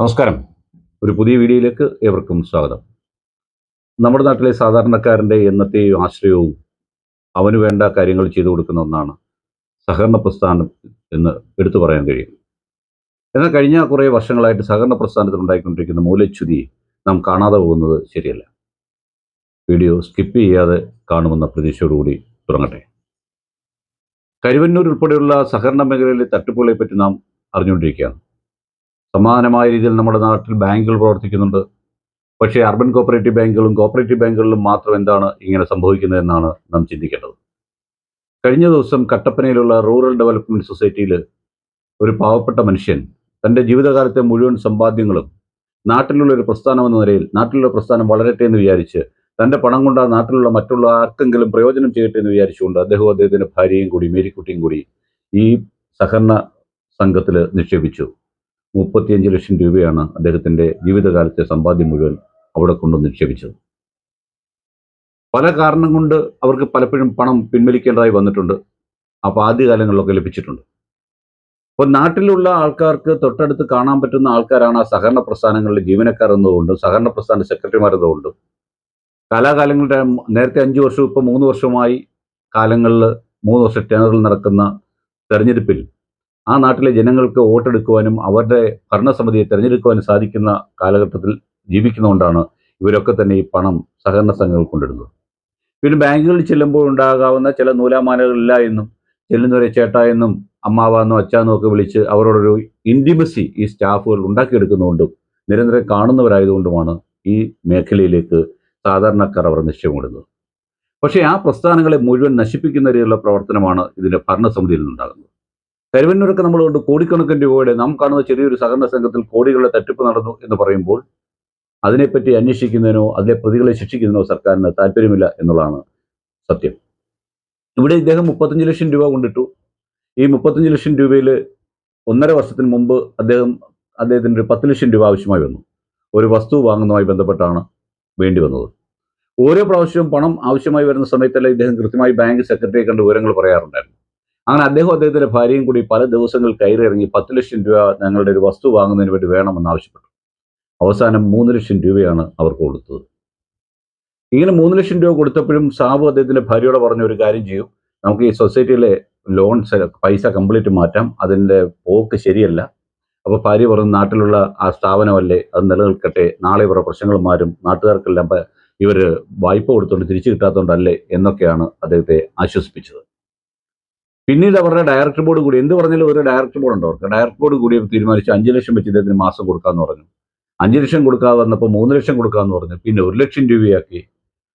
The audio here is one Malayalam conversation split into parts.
നമസ്കാരം. ഒരു പുതിയ വീഡിയോയിലേക്ക് ഏവർക്കും സ്വാഗതം. നമ്മുടെ നാട്ടിലെ സാധാരണക്കാരന്റെ എന്നത്തെയും ആശ്രയവും അവന് വേണ്ട കാര്യങ്ങൾ ചെയ്തു കൊടുക്കുന്ന ഒന്നാണ് സഹകരണ പ്രസ്ഥാനം എന്ന് എടുത്തു പറയാൻ കഴിയും. എന്നാൽ കഴിഞ്ഞ കുറേ വർഷങ്ങളായിട്ട് സഹകരണ പ്രസ്ഥാനത്തിൽ ഉണ്ടായിക്കൊണ്ടിരിക്കുന്ന മൂലച്യുതി നാം കാണാതെ പോകുന്നത് ശരിയല്ല. വീഡിയോ സ്കിപ്പ് ചെയ്യാതെ കാണുമെന്ന പ്രതീക്ഷയോടുകൂടി തുടങ്ങട്ടെ. കരുവന്നൂർ ഉൾപ്പെടെയുള്ള സഹകരണ മേഖലയിലെ തട്ടിപ്പുകളെ പറ്റി നാം അറിഞ്ഞുകൊണ്ടിരിക്കുകയാണ്. സമാനമായ രീതിയിൽ നമ്മുടെ നാട്ടിൽ ബാങ്കുകൾ പ്രവർത്തിക്കുന്നുണ്ട്. പക്ഷേ അർബൻ കോപ്പറേറ്റീവ് ബാങ്കുകളും കോപ്പറേറ്റീവ് ബാങ്കുകളിലും മാത്രം എന്താണ് ഇങ്ങനെ സംഭവിക്കുന്നതെന്നാണ് നാം ചിന്തിക്കേണ്ടത്. കഴിഞ്ഞ ദിവസം കട്ടപ്പനയിലുള്ള റൂറൽ ഡെവലപ്മെന്റ് സൊസൈറ്റിയിൽ ഒരു പാവപ്പെട്ട മനുഷ്യൻ തന്റെ ജീവിതകാലത്തെ മുഴുവൻ സമ്പാദ്യങ്ങളും നാട്ടിലുള്ള ഒരു പ്രസ്ഥാനം എന്ന നിലയിൽ നാട്ടിലുള്ള പ്രസ്ഥാനം വളരട്ടെ എന്ന് വിചാരിച്ച് തന്റെ പണം കൊണ്ട് ആ നാട്ടിലുള്ള മറ്റുള്ള ആർക്കെങ്കിലും പ്രയോജനം ചെയ്യട്ടെ എന്ന് വിചാരിച്ചുകൊണ്ട് അദ്ദേഹവും അദ്ദേഹത്തിന്റെ ഭാര്യയും കൂടി മേരിക്കുട്ടിയും കൂടി ഈ സഹകരണ സംഘത്തിൽ നിക്ഷേപിച്ചു. മുപ്പത്തിയഞ്ച് ലക്ഷം രൂപയാണ് അദ്ദേഹത്തിന്റെ ജീവിതകാലത്തെ സമ്പാദ്യം മുഴുവൻ അവിടെ കൊണ്ട് നിക്ഷേപിച്ചത്. പല കാരണം കൊണ്ട് അവർക്ക് പലപ്പോഴും പണം പിൻവലിക്കേണ്ടതായി വന്നിട്ടുണ്ട്. അപ്പോൾ ആദ്യകാലങ്ങളിലൊക്കെ ലഭിച്ചിട്ടുണ്ട്. അപ്പോൾ നാട്ടിലുള്ള ആൾക്കാർക്ക് തൊട്ടടുത്ത് കാണാൻ പറ്റുന്ന ആൾക്കാരാണ് ആ സഹകരണ പ്രസ്ഥാനങ്ങളിലെ ജീവനക്കാർ എന്നതുകൊണ്ട് സഹകരണ പ്രസ്ഥാന സെക്രട്ടറിമാർ എന്നതുകൊണ്ട്. കാലാകാലങ്ങളുടെ നേരത്തെ അഞ്ച് വർഷവും ഇപ്പോൾ മൂന്ന് വർഷമായി കാലങ്ങളിൽ മൂന്ന് വർഷം ടേണറിൽ നടക്കുന്ന തെരഞ്ഞെടുപ്പിൽ ആ നാട്ടിലെ ജനങ്ങൾക്ക് വോട്ടെടുക്കുവാനും അവരുടെ ഭരണസമിതിയെ തിരഞ്ഞെടുക്കുവാനും സാധിക്കുന്ന കാലഘട്ടത്തിൽ ജീവിക്കുന്നതുകൊണ്ടാണ് ഇവരൊക്കെ തന്നെ ഈ പണം സഹകരണ സംഘങ്ങൾ കൊണ്ടിടുന്നത്. പിന്നെ ബാങ്കുകളിൽ ചെല്ലുമ്പോൾ ഉണ്ടാകാവുന്ന ചില നൂലാമാലകളില്ല എന്നും ചെല്ലുന്നവരെ ചേട്ടാ എന്നും അമ്മാവാന്നോ അച്ചാന്നോ ഒക്കെ വിളിച്ച് അവരോടൊരു ഇന്റിമസി ഈ സ്റ്റാഫുകൾ ഉണ്ടാക്കിയെടുക്കുന്നതുകൊണ്ടും നിരന്തരം കാണുന്നവരായതുകൊണ്ടുമാണ് ഈ മേഖലയിലേക്ക് സാധാരണക്കാർ അവർ നിശ്ചയമിടുന്നത് പക്ഷേ ആ പ്രസ്ഥാനങ്ങളെ മുഴുവൻ നശിപ്പിക്കുന്ന രീതിയിലുള്ള പ്രവർത്തനമാണ് ഇതിന്റെ ഭരണസമിതിയിൽ നിന്നുണ്ടാകുന്നത്. കരുവന്നൂരൊക്കെ നമ്മൾ കൊണ്ട്. കോടിക്കണക്കിന് രൂപയുടെ നാം കാണുന്ന ചെറിയൊരു സഹകരണ സംഘത്തിൽ കോടികളുടെ തട്ടിപ്പ് നടന്നു എന്ന് പറയുമ്പോൾ അതിനെപ്പറ്റി അന്വേഷിക്കുന്നതിനോ അതിലെ പ്രതികളെ ശിക്ഷിക്കുന്നതിനോ സർക്കാരിന് താല്പര്യമില്ല എന്നുള്ളതാണ് സത്യം. ഇവിടെ ഇദ്ദേഹം മുപ്പത്തഞ്ച് ലക്ഷം രൂപ കൊണ്ടിട്ടു. ഈ മുപ്പത്തഞ്ച് ലക്ഷം രൂപയിൽ ഒന്നര വർഷത്തിന് മുമ്പ് അദ്ദേഹം അദ്ദേഹത്തിന് ഒരു പത്ത് ലക്ഷം രൂപ ആവശ്യമായി വന്നു. ഒരു വസ്തു വാങ്ങുന്നതുമായി ബന്ധപ്പെട്ടാണ് വേണ്ടി വന്നത്. ഓരോ പ്രാവശ്യവും പണം ആവശ്യമായി വരുന്ന സമയത്തല്ല ഇദ്ദേഹം കൃത്യമായി ബാങ്ക് സെക്രട്ടറിയെ കണ്ട് വിവരങ്ങൾ പറയാറുണ്ടായിരുന്നു. അങ്ങനെ അദ്ദേഹം അദ്ദേഹത്തിന്റെ ഭാര്യയും കൂടി പല ദിവസങ്ങൾ കയറിയിറങ്ങി പത്ത് ലക്ഷം രൂപ ഞങ്ങളുടെ ഒരു വസ്തു വാങ്ങുന്നതിന് വേണ്ടി വേണമെന്ന് ആവശ്യപ്പെട്ടു. അവസാനം മൂന്ന് ലക്ഷം രൂപയാണ് അവർക്ക് കൊടുത്തത്. ഇങ്ങനെ മൂന്ന് ലക്ഷം രൂപ കൊടുത്തപ്പോഴും സാബു അദ്ദേഹത്തിന്റെ ഭാര്യയോട് പറഞ്ഞ ഒരു കാര്യം ചെയ്യും. നമുക്ക് ഈ സൊസൈറ്റിയിലെ ലോൺ പൈസ കംപ്ലീറ്റ് മാറ്റാം. അതിന്റെ പോക്ക് ശരിയല്ല. അപ്പോൾ ഭാര്യ പറഞ്ഞു നാട്ടിലുള്ള ആ സ്ഥാപനമല്ലേ അത് നിലനിൽക്കട്ടെ. നാളെ ഇവരുടെ പ്രശ്നങ്ങൾ മാറും. നാട്ടുകാർക്കെല്ലാം ഇവർ വായ്പ കൊടുത്തുകൊണ്ട് തിരിച്ചു കിട്ടാത്തതുകൊണ്ടല്ലേ എന്നൊക്കെയാണ് അദ്ദേഹത്തെ ആശ്വസിപ്പിച്ചത്. പിന്നീട് അവരുടെ ഡയറക്ടർ ബോർഡ് കൂടി എന്ത് പറഞ്ഞാലും ഒരു ഡയറക്ടർ ബോർഡ് ഉണ്ട്? അവർക്ക് ഡയറക്ടർ ബോർഡ് കൂടി തീരുമാനിച്ചു അഞ്ച് ലക്ഷം വെച്ച് ഇദ്ദേഹത്തിന് മാസം കൊടുക്കാമെന്ന് പറഞ്ഞു. അഞ്ച് ലക്ഷം കൊടുക്കാതെ വന്നപ്പോൾ മൂന്ന് ലക്ഷം കൊടുക്കാമെന്ന് പറഞ്ഞു. പിന്നെ ഒരു ലക്ഷം രൂപയാക്കി.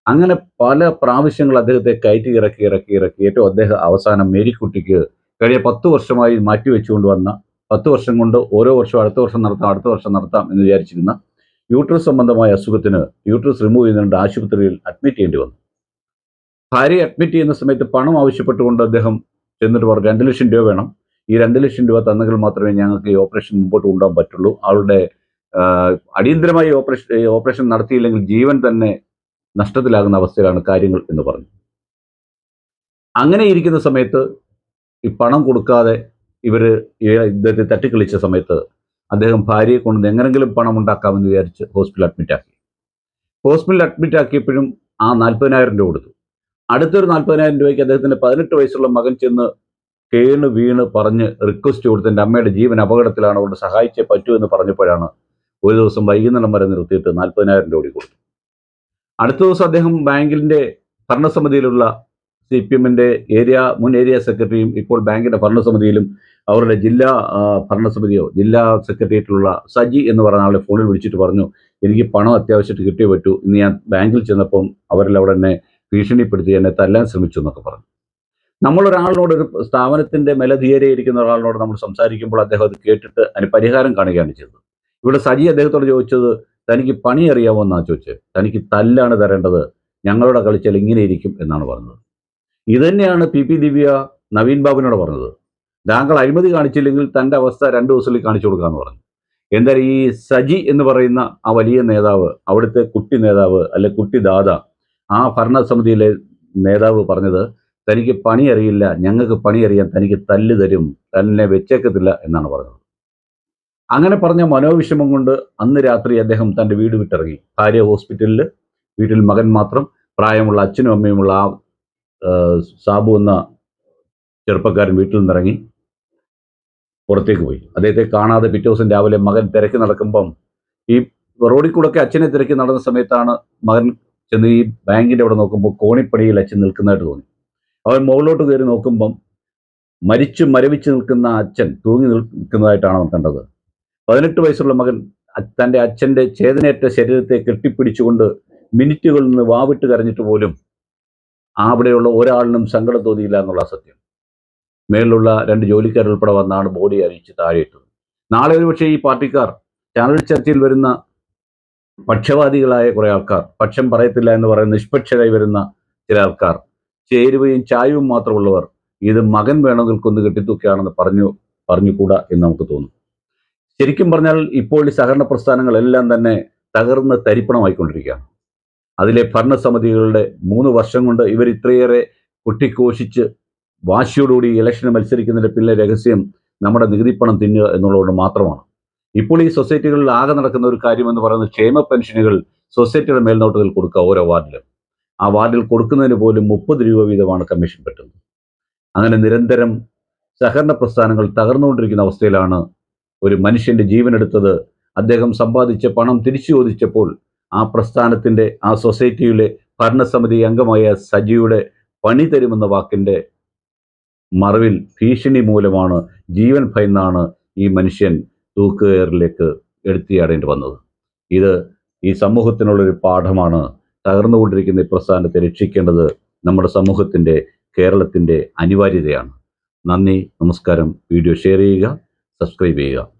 അങ്ങനെ പല പ്രാവശ്യങ്ങൾ അദ്ദേഹത്തെ കയറ്റി ഇറക്കി ഇറക്കി ഇറക്കി. ഏറ്റവും അദ്ദേഹം അവസാനം മേരിക്കുട്ടിക്ക് കഴിഞ്ഞ പത്ത് വർഷമായി മാറ്റി വെച്ചുകൊണ്ട് വന്ന പത്ത് വർഷം കൊണ്ട് ഓരോ വർഷവും അടുത്ത വർഷം നടത്താം അടുത്ത വർഷം നടത്താം എന്ന് വിചാരിച്ചിരുന്ന യൂട്രസ് സംബന്ധമായ അസുഖത്തിന് യൂട്രസ് റിമൂവ് ചെയ്യുന്നുണ്ട് ആശുപത്രിയിൽ അഡ്മിറ്റ് ചെയ്യേണ്ടി വന്നു. ഭാര്യയെ അഡ്മിറ്റ് ചെയ്യുന്ന സമയത്ത് പണം ആവശ്യപ്പെട്ടുകൊണ്ട് അദ്ദേഹം ചെന്നിട്ട് പറഞ്ഞു രണ്ട് ലക്ഷം രൂപ വേണം. ഈ രണ്ട് ലക്ഷം രൂപ തന്നെങ്കിൽ മാത്രമേ ഞങ്ങൾക്ക് ഈ ഓപ്പറേഷൻ മുമ്പോട്ട് കൊണ്ടുപോകാൻ പറ്റുള്ളൂ. അവളുടെ അടിയന്തരമായി ഓപ്പറേഷൻ ഓപ്പറേഷൻ നടത്തിയില്ലെങ്കിൽ ജീവൻ തന്നെ നഷ്ടത്തിലാകുന്ന അവസ്ഥയിലാണ് കാര്യങ്ങൾ എന്ന് പറഞ്ഞു. അങ്ങനെ ഇരിക്കുന്ന സമയത്ത് ഈ പണം കൊടുക്കാതെ ഇവർ ഇദ്ദേഹത്തെ തട്ടിക്കളിച്ച സമയത്ത് അദ്ദേഹം ഭാര്യയെ കൊണ്ട് എങ്ങനെങ്കിലും പണം ഉണ്ടാക്കാമെന്ന് വിചാരിച്ച് ഹോസ്പിറ്റലിൽ അഡ്മിറ്റ് ആക്കി ഹോസ്പിറ്റലിൽ അഡ്മിറ്റ് ആക്കിയപ്പോഴും ആ നാൽപ്പതിനായിരം രൂപ കൊടുത്തു. അടുത്തൊരു നാൽപ്പതിനായിരം രൂപയ്ക്ക് അദ്ദേഹത്തിന്റെ പതിനെട്ട് വയസ്സുള്ള മകൻ ചെന്ന് കേണ് വീണ് പറഞ്ഞ് റിക്വസ്റ്റ് കൊടുത്ത് അമ്മയുടെ ജീവൻ അപകടത്തിലാണ് അവരുടെ സഹായിച്ചേ പറ്റൂ എന്ന് പറഞ്ഞപ്പോഴാണ് ഒരു ദിവസം വൈകുന്നേരം വരെ നിർത്തിയിട്ട് നാൽപ്പതിനായിരം രൂപ കൊടുത്തു. അടുത്ത ദിവസം അദ്ദേഹം ബാങ്കിന്റെ ഭരണസമിതിയിലുള്ള സി പി എമ്മിന്റെ ഏരിയ മുൻ ഏരിയ സെക്രട്ടറിയും ഇപ്പോൾ ബാങ്കിന്റെ ഭരണസമിതിയിലും അവരുടെ ജില്ലാ ഭരണസമിതിയോ ജില്ലാ സെക്രട്ടേറിയറ്റിലുള്ള സജി എന്ന് പറഞ്ഞ ആളെ ഫോണിൽ വിളിച്ചിട്ട് പറഞ്ഞു എനിക്ക് പണം അത്യാവശ്യമായിട്ട് കിട്ടിയേ പറ്റൂ. ഇന്ന് ഞാൻ ബാങ്കിൽ ചെന്നപ്പം അവരിൽ അവിടെ എന്നെ ഭീഷണിപ്പെടുത്തി എന്നെ തല്ലാൻ ശ്രമിച്ചു എന്നൊക്കെ പറഞ്ഞു. നമ്മളൊരാളിനോട് ഒരു സ്ഥാപനത്തിന്റെ മെലധീയരയിരിക്കുന്ന ഒരാളിനോട് നമ്മൾ സംസാരിക്കുമ്പോൾ അദ്ദേഹം അത് കേട്ടിട്ട് അതിന് പരിഹാരം കാണുകയാണ് ചെയ്തത്. ഇവിടെ സജി അദ്ദേഹത്തോട് ചോദിച്ചത് തനിക്ക് പണി അറിയാമോ എന്നാണ് ചോദിച്ചത്. തനിക്ക് തല്ലാണ് തരേണ്ടത്. ഞങ്ങളുടെ കളിച്ചാൽ ഇങ്ങനെ ഇരിക്കും എന്നാണ് പറഞ്ഞത്. ഇതുതന്നെയാണ് പി പി ദിവ്യ നവീൻ ബാബുവിനോട് പറഞ്ഞത്. താങ്കൾ അഴിമതി കാണിച്ചില്ലെങ്കിൽ തന്റെ അവസ്ഥ രണ്ട് ദിവസത്തിൽ കാണിച്ചു കൊടുക്കാമെന്ന് പറഞ്ഞു. എന്തായാലും ഈ സജി എന്ന് പറയുന്ന ആ വലിയ നേതാവ് അവിടുത്തെ കുട്ടി നേതാവ് അല്ലെ കുട്ടി ദാദ ആ ഭരണസമിതിയിലെ നേതാവ് പറഞ്ഞത് തനിക്ക് പണി അറിയില്ല ഞങ്ങൾക്ക് പണി അറിയാൻ തനിക്ക് തല്ല് തരും തന്നെ വെച്ചേക്കത്തില്ല എന്നാണ് പറഞ്ഞത്. അങ്ങനെ പറഞ്ഞ മനോവിഷമം കൊണ്ട് അന്ന് രാത്രി അദ്ദേഹം തന്റെ വീട് വിട്ടിറങ്ങി. ഭാര്യ ഹോസ്പിറ്റലിൽ വീട്ടിൽ മകൻ മാത്രം പ്രായമുള്ള അച്ഛനും അമ്മയുമുള്ള ആ സാബു എന്ന ചെറുപ്പക്കാരൻ വീട്ടിൽ നിന്നിറങ്ങി പുറത്തേക്ക് പോയി. അദ്ദേഹത്തെ കാണാതെ പിറ്റേ ദിവസം രാവിലെ മകൻ തിരക്കി നടക്കുമ്പം ഈ റോഡിൽ കൂടെയൊക്കെ അച്ഛനെ തിരക്കി നടന്ന സമയത്താണ് മകൻ ചെന്ന് ഈ ബാങ്കിന്റെ അവിടെ നോക്കുമ്പോൾ കോണിപ്പടിയിൽ അച്ഛൻ നിൽക്കുന്നതായിട്ട് തോന്നി. അവൻ മുകളിലോട്ട് കയറി നോക്കുമ്പം മരിച്ചു മരവിച്ച് നിൽക്കുന്ന അച്ഛൻ തൂങ്ങി നിൽക്കുന്നതായിട്ടാണ് അവൻ കണ്ടത്. പതിനെട്ട് വയസ്സുള്ള മകൻ തന്റെ അച്ഛന്റെ ചേതനേറ്റ ശരീരത്തെ കെട്ടിപ്പിടിച്ചുകൊണ്ട് മിനിറ്റുകളിൽ നിന്ന് വാവിട്ട് കരഞ്ഞിട്ട് പോലും അവിടെയുള്ള ഒരാളിനും സങ്കടം തോന്നിയില്ല എന്നുള്ള സത്യം. മേളിലുള്ള രണ്ട് ജോലിക്കാരുൾപ്പെടെ വന്നാണ് ബോഡി അരിച്ച് താഴെയിട്ടത് നാളെ ഒരുപക്ഷെ ഈ പാർട്ടിക്കാർ ചാനൽ ചർച്ചയിൽ വരുന്ന പക്ഷപാതികളായ കുറെ ആൾക്കാർ പക്ഷം പറയത്തില്ല എന്ന് പറയുന്ന നിഷ്പക്ഷരായി വരുന്ന ചില ആൾക്കാർ ചേരുവയും ചായവും മാത്രമുള്ളവർ ഇത് മകൻ വേണമെങ്കിൽ കൊന്ന് കെട്ടിത്തൂക്കുകയാണെന്ന് പറഞ്ഞു പറഞ്ഞുകൂടാ എന്ന് നമുക്ക് തോന്നും. ശരിക്കും പറഞ്ഞാൽ ഇപ്പോൾ ഈ സഹകരണ പ്രസ്ഥാനങ്ങളെല്ലാം തന്നെ തകർന്ന് തരിപ്പണമായിക്കൊണ്ടിരിക്കുകയാണ്. അതിലെ ഭരണസമിതികളുടെ മൂന്ന് വർഷം കൊണ്ട് ഇവർ ഇത്രയേറെ കൊട്ടിഘോഷിച്ച് വാശിയോടുകൂടി ഇലക്ഷന് മത്സരിക്കുന്നതിന്റെ പിന്നിലെ രഹസ്യം നമ്മുടെ നികുതിപ്പണം തിന്നുക എന്നുള്ളതുകൊണ്ട് മാത്രമാണ്. ഇപ്പോൾ ഈ സൊസൈറ്റികളിൽ ആകെ നടക്കുന്ന ഒരു കാര്യം എന്ന് പറയുന്നത് ക്ഷേമ പെൻഷനുകൾ സൊസൈറ്റിയുടെ മേൽനോട്ടത്തിൽ കൊടുക്കുക ഓരോ വാർഡിലും. ആ വാർഡിൽ കൊടുക്കുന്നതിന് പോലും മുപ്പത് രൂപ വീതമാണ് കമ്മീഷൻ പറ്റുന്നത് അങ്ങനെ നിരന്തരം സഹകരണ പ്രസ്ഥാനങ്ങൾ തകർന്നുകൊണ്ടിരിക്കുന്ന അവസ്ഥയിലാണ് ഒരു മനുഷ്യന്റെ ജീവനെടുത്തത് അദ്ദേഹം സമ്പാദിച്ച പണം തിരിച്ചു ചോദിച്ചപ്പോൾ ആ പ്രസ്ഥാനത്തിന്റെ ആ സൊസൈറ്റിയിലെ ഭരണസമിതി അംഗമായ സജിയുടെ പണി തരുമെന്ന വാക്കിന്റെ മറവിൽ ഭീഷണി മൂലമാണ് ജീവൻ ഭയന്നാണ് ഈ മനുഷ്യൻ തൂക്കുകയറിലേക്ക് എടുത്തിയാടേണ്ടി വന്നത്. ഇത് ഈ സമൂഹത്തിനുള്ളൊരു പാഠമാണ്. തകർന്നുകൊണ്ടിരിക്കുന്ന ഈ പ്രസ്ഥാനത്തെ രക്ഷിക്കേണ്ടത് നമ്മുടെ സമൂഹത്തിന്റെ കേരളത്തിന്റെ അനിവാര്യതയാണ്. നന്ദി നമസ്കാരം. വീഡിയോ ഷെയർ ചെയ്യുക സബ്സ്ക്രൈബ് ചെയ്യുക.